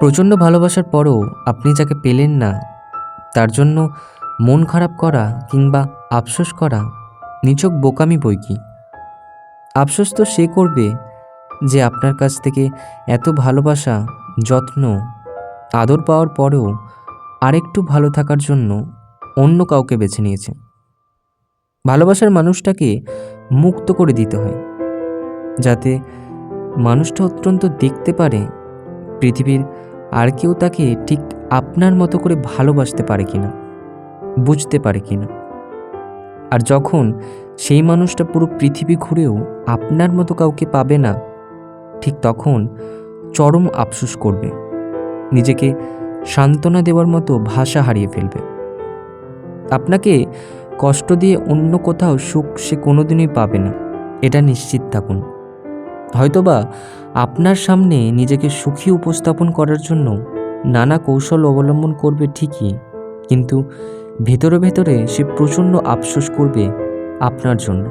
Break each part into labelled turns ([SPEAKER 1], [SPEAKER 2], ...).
[SPEAKER 1] প্রচণ্ড ভালোবাসার পরও আপনি যাকে পেলেন না, তার জন্য মন খারাপ করা কিংবা আফসোস করা নিছক বোকামি বই কি? আফসোস তো সে করবে যে আপনার কাছ থেকে এত ভালোবাসা, যত্ন, আদর পাওয়ার পরেও আরেকটু ভালো থাকার জন্য অন্য কাউকে বেছে নিয়েছে। ভালোবাসার মানুষটাকে মুক্ত করে দিতে হয়, যাতে মানুষটা অত্যন্ত দেখতে পারে পৃথিবীর আর কেউ তাকে ঠিক আপনার মতো করে ভালোবাসতে পারে কিনা, বুঝতে পারে কিনা। আর যখন সেই মানুষটা পুরো পৃথিবী ঘুরেও আপনার মতো কাউকে পাবে না, ঠিক তখন চরম আফসোস করবে। নিজেকে সান্ত্বনা দেওয়ার মতো ভাষা হারিয়ে ফেলবে। আপনাকে কষ্ট দিয়ে অন্য কোথাও সুখ সে কোনোদিনই পাবে না, এটা নিশ্চিত থাকুন। হয়তোবা আপনার সামনে নিজেকে সুখী উপস্থাপন করার জন্য নানা কৌশল অবলম্বন করবে ঠিকই, কিন্তু ভেতরে ভেতরে সে প্রচণ্ড আফসোস করবে আপনার জন্য।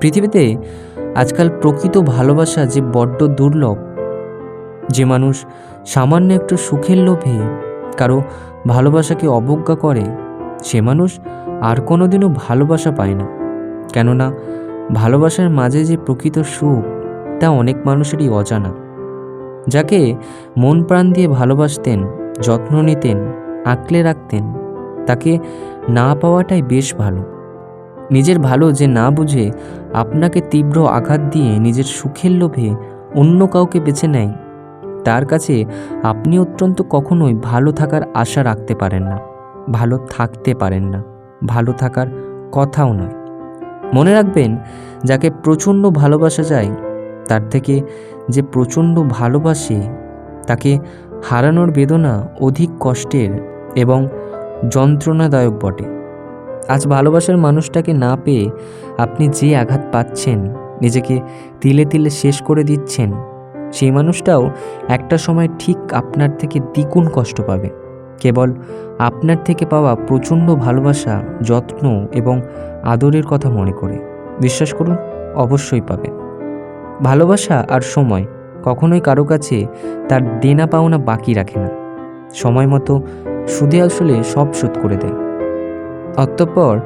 [SPEAKER 1] পৃথিবীতে আজকাল প্রকৃত ভালোবাসা যে বড্ড দুর্লভ, যে মানুষ সামান্য একটু সুখের লোভে কারও ভালোবাসাকে অবজ্ঞা করে, সে মানুষ আর কোনোদিনও ভালোবাসা পায় না। কেননা ভালোবাসার মাঝে যে প্রকৃত সুখ তা অনেক মানুষেরই অজানা। যাকে মন প্রাণ দিয়ে ভালোবাসতেন, যত্ন নিতেন, আঁকলে রাখতেন, তাকে না পাওয়াটাই বেশ ভালো। নিজের ভালো যে না বুঝে আপনাকে তীব্র আঘাত দিয়ে নিজের সুখের লোভে অন্য কাউকে বেছে নেয়, তার কাছে আপনি অত্যন্ত কখনোই ভালো থাকার আশা রাখতে পারেন না, ভালো থাকতে পারেন না, ভালো থাকার কথাও নয়। মনে রাখবেন, যাকে প্রচণ্ড ভালোবাসা যায় তার থেকে যে প্রচণ্ড ভালোবাসে, তাকে হারানোর বেদনা অধিক কষ্টের এবং যন্ত্রণাদায়ক বটে। আজ ভালোবাসার মানুষটাকে না পেয়ে আপনি যে আঘাত পাচ্ছেন, নিজেকে তিলে তিলে শেষ করে দিচ্ছেন, সেই মানুষটাও একটা সময় ঠিক আপনার থেকে দ্বিগুণ কষ্ট পাবে। কেবল আপনার থেকে পাওয়া প্রচণ্ড ভালোবাসা, যত্ন এবং আদরের কথা মনে করে। বিশ্বাস করুন, অবশ্যই পাবে। ভালোবাসা আর সময় কখনোই কারও কাছে তার দেনা পাওনা বাকি রাখে না। সময় মতো সুদে আসলে সব শোধ করে দেয়। অতঃপর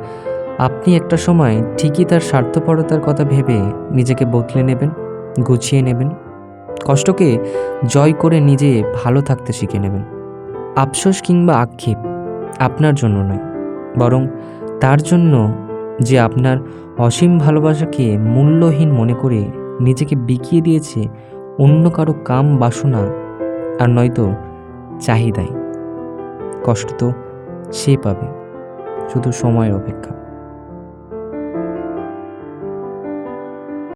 [SPEAKER 1] আপনি একটা সময় ঠিকই তার স্বার্থপরতার কথা ভেবে নিজেকে বদলে নেবেন, গুছিয়ে নেবেন, কষ্টকে জয় করে নিজে ভালো থাকতে শিখে নেবেন। আফসোস কিংবা আক্ষেপ আপনার জন্য নয়, বরং তার জন্য যে আপনার অসীম ভালোবাসাকে মূল্যহীন মনে করে নিজেকে বিকিয়ে দিয়েছে অন্য কারও কাম বাসনা আর নয়তো চাহিদায়। কষ্ট তো সে পাবে, শুধু সময়ের অপেক্ষা।